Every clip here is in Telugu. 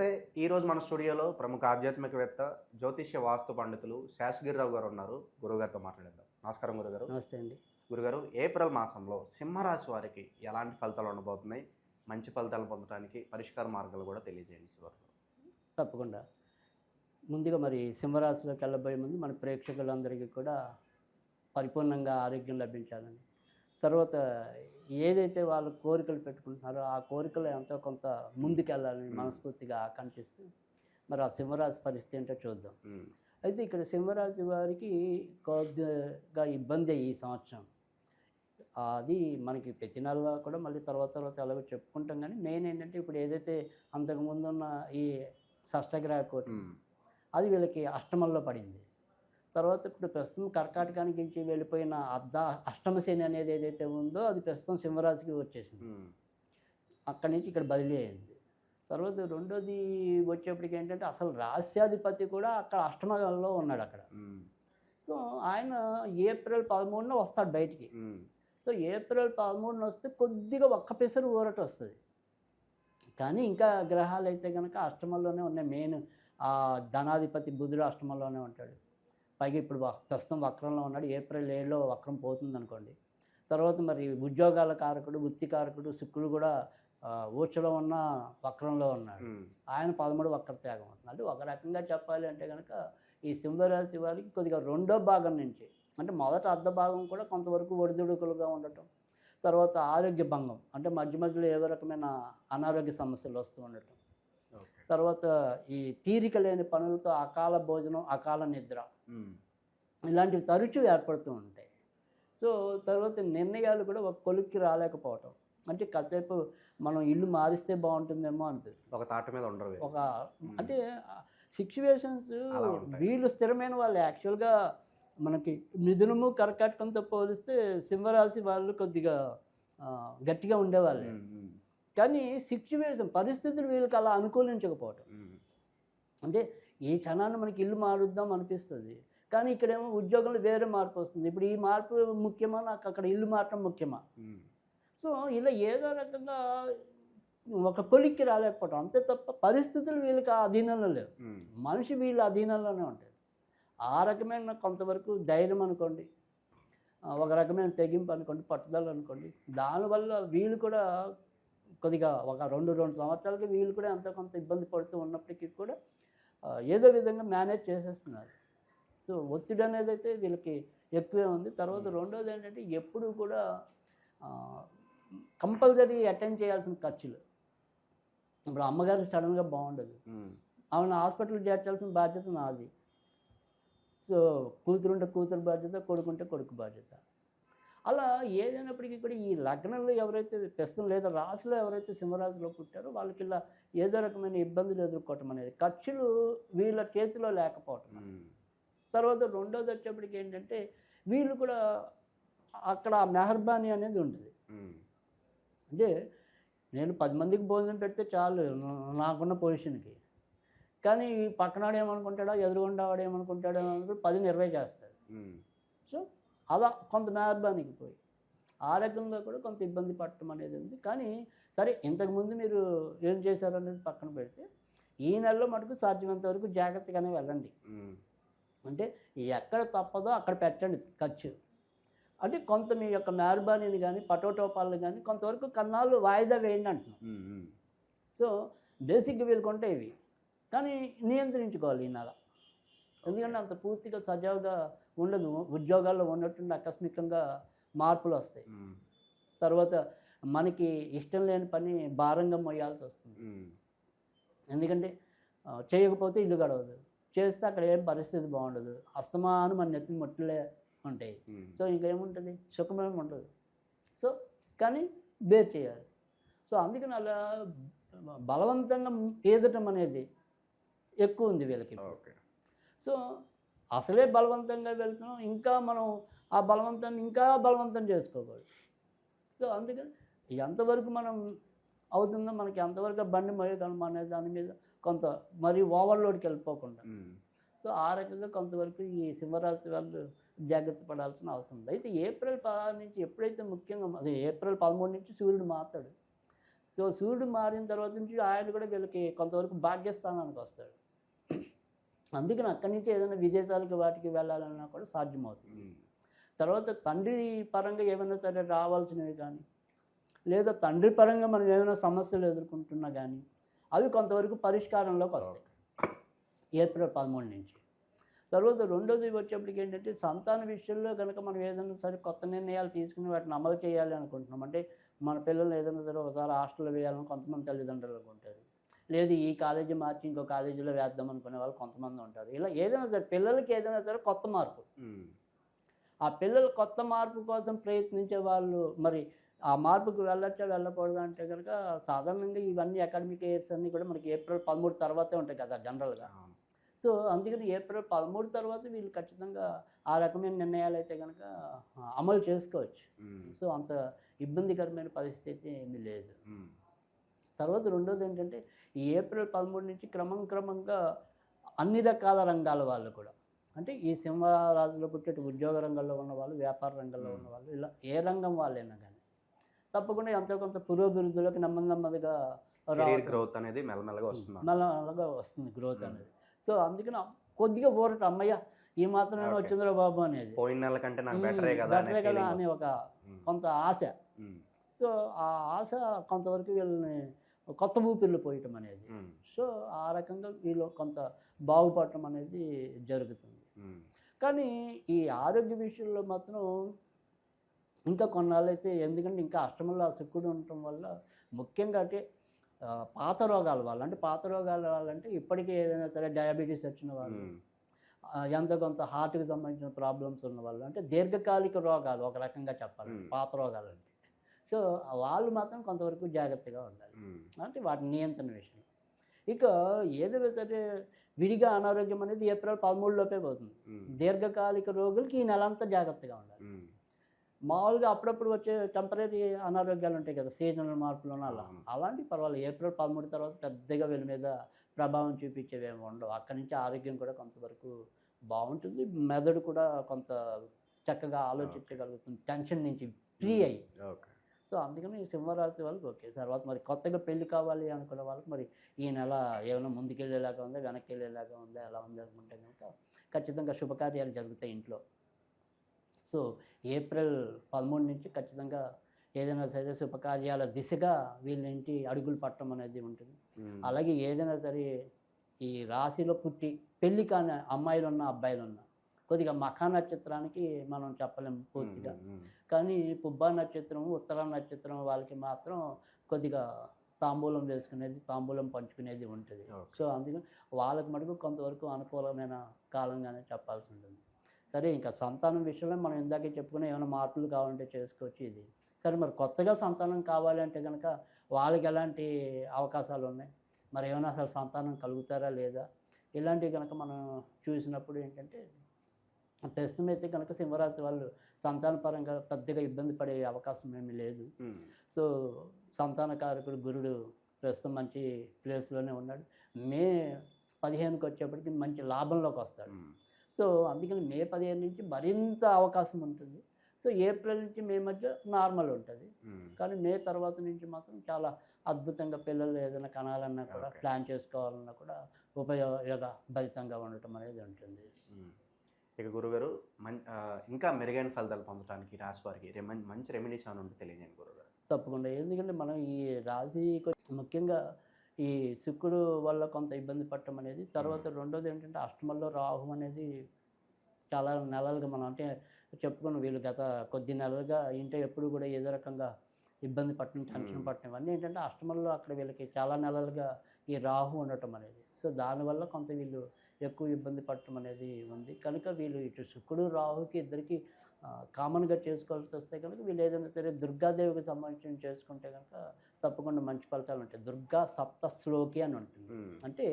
నమస్తే. ఈ రోజు మన స్టూడియోలో ప్రముఖ ఆధ్యాత్మికవేత్త జ్యోతిష్య వాస్తు పండితులు శేషగిరిరావు గారు ఉన్నారు. గురుగారితో మాట్లాడేద్దాం. నమస్కారం గురుగారు. నమస్తే అండి. గురుగారు ఏప్రిల్ మాసంలో సింహరాశి వారికి ఎలాంటి ఫలితాలు ఉండబోతున్నాయి? మంచి ఫలితాలు పొందడానికి పరిష్కార మార్గాలు కూడా తెలియజేయండి చివరిలో. తప్పకుండా. ముందుగా మరి సింహరాశిలోకి వెళ్ళబోయే ముందు మన ప్రేక్షకులందరికీ కూడా పరిపూర్ణంగా ఆరోగ్యం లభించాలని తర్వాత ఏదైతే వాళ్ళు కోరికలు పెట్టుకుంటున్నారో ఆ కోరికలు ఎంతో కొంత ముందుకెళ్ళాలని మనస్ఫూర్తిగా ఆకాంక్షిస్తూ మరి ఆ సింహరాశి పరిస్థితి ఏంటో చూద్దాం. అయితే ఇక్కడ సింహరాశి వారికి కొద్దిగా ఇబ్బంది ఈ సంవత్సరం. అది మనకి ప్రతి నెల కూడా మళ్ళీ తర్వాత తర్వాత ఎలాగో చెప్పుకుంటాం కానీ మెయిన్ ఏంటంటే ఇప్పుడు ఏదైతే అంతకుముందు ఉన్న ఈ షష్టగ్రహ కోటి అది వీళ్ళకి అష్టమంలో పడింది. తర్వాత ఇప్పుడు ప్రస్తుతం కర్కాటకానికి నుంచి వెళ్ళిపోయిన అర్ధ అష్టమ శని అనేది ఏదైతే ఉందో అది ప్రస్తుతం సింహరాశికి వచ్చేసింది. అక్కడి నుంచి ఇక్కడ బదిలీ అయింది. తర్వాత రెండోది వచ్చేప్పటికి ఏంటంటే అసలు రాస్యాధిపతి కూడా అక్కడ అష్టమంలో ఉన్నాడు అక్కడ. సో ఆయన ఏప్రిల్ పదమూడున వస్తాడు బయటికి. సో ఏప్రిల్ పదమూడున వస్తే కొద్దిగా ఒక్క పెసరు ఊరట వస్తుంది. కానీ ఇంకా గ్రహాలు అయితే కనుక అష్టమంలోనే ఉన్నాయి. మెయిన్ ఆ ధనాధిపతి బుధుడు అష్టమంలోనే ఉంటాడు. పైగా ఇప్పుడు ప్రస్తుతం వక్రంలో ఉన్నాడు. ఏప్రిల్ ఏడులో వక్రం పోతుంది అనుకోండి తర్వాత మరి ఉద్యోగాల కారకుడు వృత్తి కారకుడు శుక్రుడు కూడా ఊచలో ఉన్న వక్రంలో ఉన్నాడు. ఆయన పదమూడు వక్ర త్యాగం అవుతుంది అంటే ఒక రకంగా చెప్పాలి అంటే కనుక ఈ సింహరాశి వారికి కొద్దిగా రెండో భాగం నుంచి అంటే మొదట అర్ధ భాగం కూడా కొంతవరకు ఒడిదుడుకులుగా ఉండటం. తర్వాత ఆరోగ్య భంగం అంటే మధ్య మధ్యలో ఏదో రకమైన అనారోగ్య సమస్యలు వస్తూ ఉండటం. తర్వాత ఈ తీరిక లేని పనులతో అకాల భోజనం అకాల నిద్ర ఇలాంటివి తరచూ ఏర్పడుతూ ఉంటాయి. సో తర్వాత నిర్ణయాలు కూడా ఒక కొలిక్కి రాలేకపోవటం. అంటే కాసేపు మనం ఇల్లు మారిస్తే బాగుంటుందేమో అనిపిస్తుంది. ఒక తాట మీద ఉండరు. ఒక అంటే సిచ్యువేషన్స్. వీళ్ళు స్థిరమైన వాళ్ళు. యాక్చువల్గా మనకి మిథునము కర్కాటకంతో పోలిస్తే సింహరాశి వాళ్ళు కొద్దిగా గట్టిగా ఉండేవాళ్ళే. కానీ సిచ్యువేషన్ పరిస్థితులు వీళ్ళకి అలా అనుకూలించకపోవటం. అంటే ఈ క్షణాన్ని మనకి ఇల్లు మారుద్దాం అనిపిస్తుంది. కానీ ఇక్కడేమో ఉద్యోగంలో వేరే మార్పు వస్తుంది. ఇప్పుడు ఈ మార్పు ముఖ్యమా? నాకు అక్కడ ఇల్లు మారటం ముఖ్యమా? సో ఇలా ఏదో రకంగా ఒక కొలిక్కి రాలేకపోవటం. అంతే తప్ప పరిస్థితులు వీళ్ళకి ఆ అధీనంలో లేవు. మనిషి వీళ్ళ అధీనంలోనే ఉంటుంది ఆ రకమైన కొంతవరకు ధైర్యం అనుకోండి. ఒక రకమైన తెగింపు అనుకోండి పట్టుదల అనుకోండి. దానివల్ల వీళ్ళు కూడా కొద్దిగా ఒక రెండు రెండు సంవత్సరాలకి వీళ్ళు కూడా ఎంతో కొంత ఇబ్బంది పడుతూ ఉన్నప్పటికీ కూడా ఏదో విధంగా మేనేజ్ చేసేస్తున్నారు. సో ఒత్తిడి అనేది అయితే వీళ్ళకి ఎక్కువే ఉంది. తర్వాత రెండోది ఏంటంటే ఎప్పుడు కూడా కంపల్సరీ అటెండ్ చేయాల్సిన ఖర్చులు. ఇప్పుడు అమ్మగారికి సడన్గా బాగుండదు. ఆమెను హాస్పిటల్ చేర్చాల్సిన బాధ్యత నాది. సో కూతురుంటే కూతురు బాధ్యత కొడుకుంటే కొడుకు బాధ్యత. అలా ఏదైనప్పటికీ కూడా ఈ లగ్నంలో ఎవరైతే ప్రస్తుతం లేదా రాశిలో ఎవరైతే సింహరాశిలో పుట్టారో వాళ్ళకి ఇలా ఏదో రకమైన ఇబ్బందులు ఎదుర్కోవటం అనేది ఖర్చులు వీళ్ళ చేతిలో లేకపోవటం తర్వాత రెండోది వచ్చేప్పటికి ఏంటంటే వీళ్ళు కూడా అక్కడ మెహర్బానీ అనేది ఉంటుంది ఉమ్, అంటే నేను పది మందికి భోజనం పెడితే చాలు నాకున్న పొజిషన్కి. కానీ పక్కనాడు ఏమనుకుంటాడో ఏమనుకుంటాడో అనుకుంటే పదిని ఇరవై చేస్తారు. ఉమ్, సో అలా కొంత మెహర్బానికి పోయి ఆ రకంగా కూడా కొంత ఇబ్బంది పడటం అనేది ఉంది. కానీ సరే ఇంతకుముందు మీరు ఏం చేశారు అనేది పక్కన పెడితే ఈ నెలలో మటుకు సాధ్యమైనంత వరకు జాగ్రత్తగానే వెళ్ళండి. అంటే ఎక్కడ తప్పదో అక్కడ పెట్టండి ఖర్చు. అంటే కొంత మీ యొక్క మెహర్బానీని కానీ పటోటోపాలను కానీ కొంతవరకు కన్నాళ్ళు వాయిదా వేయండి అంటున్నాం. సో బేసిక్గా వీళ్ళకుంటే ఇవి. కానీ నియంత్రించుకోవాలి ఈ నెల. ఎందుకంటే అంత పూర్తిగా సజావుగా ఉండదు. ఉద్యోగాల్లో ఉన్నట్టుండి ఆకస్మికంగా మార్పులు వస్తాయి. తర్వాత మనకి ఇష్టం లేని పని భారంగా మొయ్యాల్సి వస్తుంది. ఎందుకంటే చేయకపోతే ఇల్లు గడవదు. చేస్తే అక్కడ ఏం పరిస్థితి బాగుండదు. అస్తమాను మన నెత్తి మొట్టలే ఉంటాయి. సో ఇంకేముంటుంది? సుఖమేమి ఉండదు. సో కానీ బేర్ చేయాలి. సో అందుకని అలా బలవంతంగా ఈదటం అనేది ఎక్కువ ఉంది వీళ్ళకి సో అసలే బలవంతంగా వెళ్తున్నాం. ఇంకా మనం ఆ బలవంతాన్ని ఇంకా బలవంతం చేసుకోకూడదు. సో అందుకని ఎంతవరకు మనం అవుతుందో మనకి ఎంతవరకు బండి మోయగలం అనే దాని మీద కొంత మరి ఓవర్లోడ్కి వెళ్ళిపోకుండా. సో ఆ రకంగా కొంతవరకు ఈ సింహరాశి వాళ్ళు జాగ్రత్త పడాల్సిన అవసరం ఉంది. అయితే ఏప్రిల్ పదహారు నుంచి ఎప్పుడైతే ముఖ్యంగా అదే ఏప్రిల్ పదమూడు నుంచి సూర్యుడు మారుతాడు. సో సూర్యుడు మారిన తర్వాత నుంచి ఆయన కూడా వీళ్ళకి కొంతవరకు భాగ్యస్థానానికి వస్తాడు. అందుకని అక్కడి నుంచి ఏదైనా విదేశాలకు వాటికి వెళ్ళాలన్నా కూడా సాధ్యమవుతుంది. తర్వాత తండ్రి పరంగా ఏమైనా సరే రావాల్సినవి కానీ లేదా తండ్రి పరంగా మనం ఏమైనా సమస్యలు ఎదుర్కొంటున్నా కానీ అవి కొంతవరకు పరిష్కారంలోకి వస్తాయి. ఏప్రిల్ పదమూడు నుంచి. తర్వాత రెండోది వచ్చేప్పటికి ఏంటంటే సంతాన విషయంలో కనుక మనం ఏదైనా సరే కొత్త నిర్ణయాలు తీసుకుని వాటిని అమలు చేయాలి అనుకుంటున్నాం. అంటే మన పిల్లల్ని ఏదైనా సరే ఒకసారి హాస్టల్లో వేయాలని కొంతమంది తల్లిదండ్రులు అనుకుంటారు. లేదు ఈ కాలేజీ మార్చి ఇంకో కాలేజీలో వేద్దాం అనుకునే వాళ్ళు కొంతమంది ఉంటారు ఇలా ఏదైనా సరే పిల్లలకి ఏదైనా సరే కొత్త మార్పు. ఆ పిల్లలు కొత్త మార్పు కోసం ప్రయత్నించే వాళ్ళు మరి ఆ మార్పుకు వెళ్ళొచ్చా వెళ్ళకూడదు అంటే కనుక సాధారణంగా ఇవన్నీ అకాడమిక్ ఇయర్స్ అన్నీ కూడా మనకి ఏప్రిల్ పదమూడు తర్వాతే ఉంటాయి కదా జనరల్గా. సో అందుకని ఏప్రిల్ పదమూడు తర్వాత వీళ్ళు ఖచ్చితంగా ఆ రకమైన నిర్ణయాలు అయితే కనుక అమలు చేసుకోవచ్చు. సో అంత ఇబ్బందికరమైన పరిస్థితి ఏమీ లేదు. తర్వాత రెండోది ఏంటంటే ఈ ఏప్రిల్ పదమూడు నుంచి క్రమం క్రమంగా అన్ని రకాల రంగాల వాళ్ళు కూడా అంటే ఈ సింహరాజులో పుట్టేటి ఉద్యోగ రంగంలో ఉన్న వాళ్ళు వ్యాపార రంగంలో ఉన్న వాళ్ళు ఇలా ఏ రంగం వాళ్ళైనా కానీ తప్పకుండా ఎంతో కొంత పురోభివృద్ధిలోకి నెమ్మది నెమ్మదిగా. గ్రోత్ అనేది మెల్లమెల్లగా వస్తుంది మెల్లగా వస్తుంది గ్రోత్. అనేది సో అందుకని కొద్దిగా ఊరట అమ్మయ్య ఈ మాత్రమే. వచ్చిందిరా బాబు అనేది పోయిన నెల కంటే నాకు బెటరే కదా అనే బెటరే కదా అనే. ఒక. కొంత ఆశ. సో ఆ ఆశ కొంతవరకు వీళ్ళని కొత్త ఊపిర్లు పోయటం అనేది. సో ఆ రకంగా వీళ్ళు కొంత బాగుపడటం అనేది జరుగుతుంది. కానీ ఈ ఆరోగ్య విషయంలో మాత్రం ఇంకా కొన్నాళ్ళైతే ఎందుకంటే ఇంకా అష్టమంలో ఆ శుక్రుడు ఉండటం వల్ల ముఖ్యంగా అంటే పాత రోగాల వల్ల అంటే పాత రోగాల వల్ల అంటే ఇప్పటికీ ఏదైనా సరే డయాబెటీస్ వచ్చిన వాళ్ళు ఎంతో కొంత హార్ట్కి సంబంధించిన ప్రాబ్లమ్స్ ఉన్న వాళ్ళు అంటే దీర్ఘకాలిక రోగాలు ఒక రకంగా చెప్పాలి. పాత రోగాలు అంటే సో వాళ్ళు మాత్రం కొంతవరకు జాగ్రత్తగా ఉండాలి. అంటే వాటి నియంత్రణ విషయం. ఇక సరే విడిగా అనారోగ్యం అనేది ఏప్రిల్ పదమూడులోపే పోతుంది. దీర్ఘకాలిక రోగులకి ఈ నెల అంతా జాగ్రత్తగా ఉండాలి. మామూలుగా అప్పుడప్పుడు వచ్చే టెంపరీ అనారోగ్యాలు ఉంటాయి కదా సీజనల్ మార్పులు అలా. అలాంటి పర్వాలేదు. ఏప్రిల్ పదమూడు తర్వాత పెద్దగా వీళ్ళ మీద ప్రభావం చూపించేవి ఏమి ఉండవు. అక్కడి నుంచి ఆరోగ్యం కూడా కొంతవరకు బాగుంటుంది. మెదడు కూడా కొంత చక్కగా ఆలోచించగలుగుతుంది. టెన్షన్ నుంచి ఫ్రీ అయ్యి. సో అందుకని ఈ సింహరాశి వాళ్ళకి ఓకే తర్వాత మరి కొత్తగా పెళ్ళి కావాలి అనుకునే వాళ్ళకి మరి ఈ నెల ఏమైనా ముందుకెళ్ళేలాగా ఉందా వెనక్కి వెళ్ళేలాగా ఉందా ఎలా ఉంది అనుకుంటే కనుక ఖచ్చితంగా శుభకార్యాలు జరుగుతాయి ఇంట్లో. సో ఏప్రిల్ పదమూడు నుంచి ఖచ్చితంగా ఏదైనా సరే శుభకార్యాల దిశగా వీళ్ళ ఇంటి అడుగులు పట్టడం అనేది ఉంటుంది. అలాగే ఏదైనా సరే ఈ రాశిలో పుట్టి పెళ్ళి కాని అమ్మాయిలు ఉన్న అబ్బాయిలు ఉన్న కొద్దిగా మఖా నక్షత్రానికి మనం చెప్పలేం పూర్తిగా. కానీ పుబ్బా నక్షత్రం ఉత్తర నక్షత్రం వాళ్ళకి మాత్రం కొద్దిగా తాంబూలం వేసుకునేది తాంబూలం పంచుకునేది ఉంటుంది. సో అందుకని వాళ్ళకి మటుకు కొంతవరకు అనుకూలమైన కాలంగానే చెప్పాల్సి ఉంటుంది. సరే ఇంకా సంతానం విషయంలో మనం ఇందాకే చెప్పుకునే ఏమైనా మార్పులు కావాలంటే చేసుకోవచ్చు ఇది. సరే మరి కొత్తగా సంతానం కావాలి అంటే కనుక వాళ్ళకి ఎలాంటి అవకాశాలు ఉన్నాయి? మరి ఏమైనా అసలు సంతానం కలుగుతారా లేదా? ఇలాంటివి కనుక మనం చూసినప్పుడు ఏంటంటే ప్రస్తుతం అయితే కనుక సింహరాశి వాళ్ళు సంతానపరంగా పెద్దగా ఇబ్బంది పడే అవకాశం ఏమీ లేదు. సో సంతానకారకుడు గురుడు ప్రస్తుతం మంచి ప్లేస్లోనే ఉన్నాడు మే పదిహేనుకి వచ్చేప్పటికి మంచి లాభంలోకి వస్తాడు. సో అందుకని మే పదిహేను నుంచి మరింత అవకాశం ఉంటుంది సో ఏప్రిల్ నుంచి మే మధ్య నార్మల్ ఉంటుంది. కానీ మే తర్వాత నుంచి మాత్రం చాలా అద్భుతంగా పిల్లలు ఏదైనా కనాలన్నా కూడా. ప్లాన్ చేసుకోవాలన్నా కూడా ఉపయోగ భరితంగా ఉండటం అనేది ఉంటుంది. ఇక గురుగారు మం ఇంకా మెరుగైన ఫలితాలు పొందడానికి రాశి వారికి మంచి రెమెడీస్ అని ఉంటే తెలియజేయండి గురుగారు. తప్పకుండా. ఎందుకంటే మనం ఈ రాశి ముఖ్యంగా ఈ శుక్రుడు వల్ల కొంత ఇబ్బంది పడటం అనేది తర్వాత రెండోది ఏంటంటే అష్టమంలో రాహు అనేది చాలా నెలలుగా మనం అంటే చెప్పుకున్న వీళ్ళు గత కొద్ది నెలలుగా ఇంటే ఎప్పుడు కూడా ఏదో రకంగా ఇబ్బంది పట్టడం టెన్షన్. పట్టడం ఇవన్నీ ఏంటంటే అష్టమంలో అక్కడ వీళ్ళకి చాలా నెలలుగా ఈ రాహు ఉండటం అనేది. సో దానివల్ల కొంత వీళ్ళు ఎక్కువ ఇబ్బంది పడటం అనేది ఉంది. కనుక వీళ్ళు ఇటు శుక్రుడు రాహుకి ఇద్దరికి కామన్గా చేసుకోవాల్సి వస్తే కనుక వీళ్ళు ఏదైనా సరే దుర్గాదేవికి సంబంధించి చేసుకుంటే కనుక తప్పకుండా మంచి ఫలితాలు ఉంటాయి. దుర్గా సప్త శ్లోకి అని ఉంటుంది. అంటే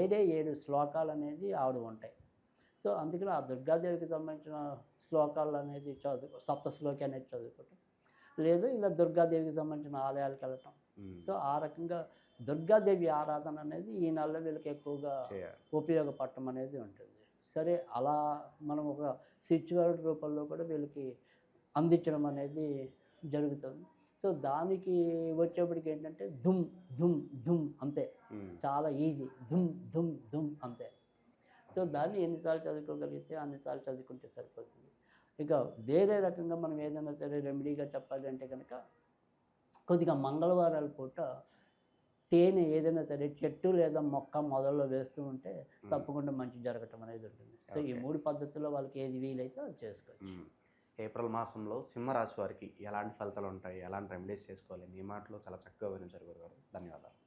ఏడే ఏడు శ్లోకాలు అనేది ఆవిడ ఉంటాయి. సో అందుకని ఆ దుర్గాదేవికి సంబంధించిన శ్లోకాలు అనేది చదువు సప్త శ్లోకి అనేది చదువుకోవటం. లేదు ఇలా దుర్గాదేవికి సంబంధించిన ఆలయాలకు వెళ్ళటం. సో ఆ రకంగా దుర్గాదేవి ఆరాధన అనేది ఈ నెలలో వీళ్ళకి ఎక్కువగా ఉపయోగపడటం అనేది ఉంటుంది. సరే అలా మనం ఒక సిచ్యువేట్ రూపంలో కూడా వీళ్ళకి అందించడం అనేది జరుగుతుంది. సో దానికి వచ్చేప్పటికి ఏంటంటే ధుమ్ ధుమ్ ధుమ్ అంతే. చాలా ఈజీ. ధుమ్ ధుమ్ ధుమ్ అంతే. సో దాన్ని ఎన్నిసార్లు చదువుకోగలిగితే అన్నిసార్లు చదువుకుంటే సరిపోతుంది. ఇక వేరే రకంగా మనం ఏదైనా సరే రెమెడీగా చెప్పాలి అంటే కనుక కొద్దిగా మంగళవారాల పూట తేనె ఏదైనా సరే చెట్టు లేదా మొక్క మొదల్లో వేస్తూ ఉంటే తప్పకుండా మంచి జరగటం అనేది ఉంటుంది. సో ఈ. మూడు పద్ధతుల్లో వాళ్ళకి ఏది వీలైతే అది చేసుకోవచ్చు. ఏప్రిల్ మాసంలో సింహరాశి వారికి ఎలాంటి ఫలితాలు ఉంటాయి? ఎలాంటి రెమెడీస్ చేసుకోవాలి? మీ మాటలో చాలా చక్కగా వివరించారు గురుగారు. ధన్యవాదాలు.